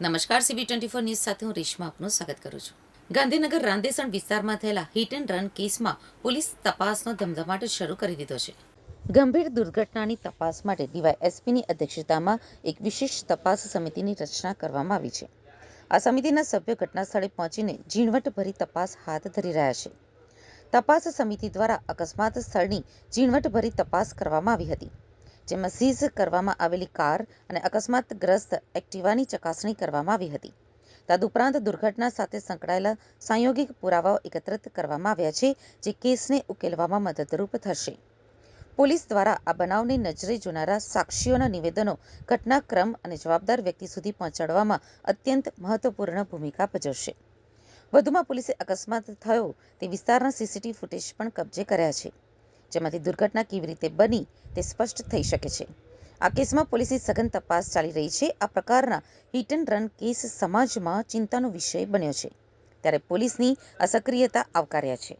નમસ્કાર CB twenty four news સાથે હું રેશમા આપનું સ્વાગત કરું છું. ગાંધીનગર રાંદેસણ વિસ્તારમાં થયેલા હિટ એન્ડ રન કેસમાં પોલીસ તપાસનો ધમધમાટ શરૂ કરી દીધો છે. ગંભીર દુર્ઘટનાની તપાસ માટે ડીવાયએસપીની અધ્યક્ષતામાં એક વિશેષ તપાસ સમિતિની રચના કરવામાં આવી છે. આ સમિતિના સભ્યો ઘટના સ્થળે પહોંચીને ઝીણવટભરી તપાસ હાથ ધરી રહ્યા છે. તપાસ સમિતિ દ્વારા અકસ્માત સ્થળની ઝીણવટભરી તપાસ કરવામાં આવી હતી. જેમાં સીઝ કરવામાં આવેલી કાર અને અકસ્માતગ્રસ્ત એક્ટિવાની ચકાસણી કરવામાં આવી હતી. તદુપરાંત દુર્ઘટના સાથે સંકળાયેલા સાંયોગિક પુરાવાઓ એકત્રિત કરવામાં આવ્યા છે, જે કેસને ઉકેલવામાં મદદરૂપ થશે. પોલીસ દ્વારા આ બનાવને નજરે જોનારા સાક્ષીઓના નિવેદનો ઘટનાક્રમ અને જવાબદાર વ્યક્તિ સુધી પહોંચાડવામાં અત્યંત મહત્વપૂર્ણ ભૂમિકા ભજવશે. વધુમાં પોલીસે અકસ્માત થયો તે વિસ્તારના સીસીટીવી ફૂટેજ પણ કબજે કર્યા છે. જેમાંથી દુર્ઘટના કેવી રીતે બની તે સ્પષ્ટ થઈ શકે છે. આ કેસમાં પોલીસની સઘન તપાસ ચાલી રહી છે. આ પ્રકારના હિટ એન્ડ રન કેસ સમાજમાં ચિંતાનો વિષય બન્યો છે. ત્યારે પોલીસની અસક્રિયતા સક્રિયતા આવકાર્યા છે.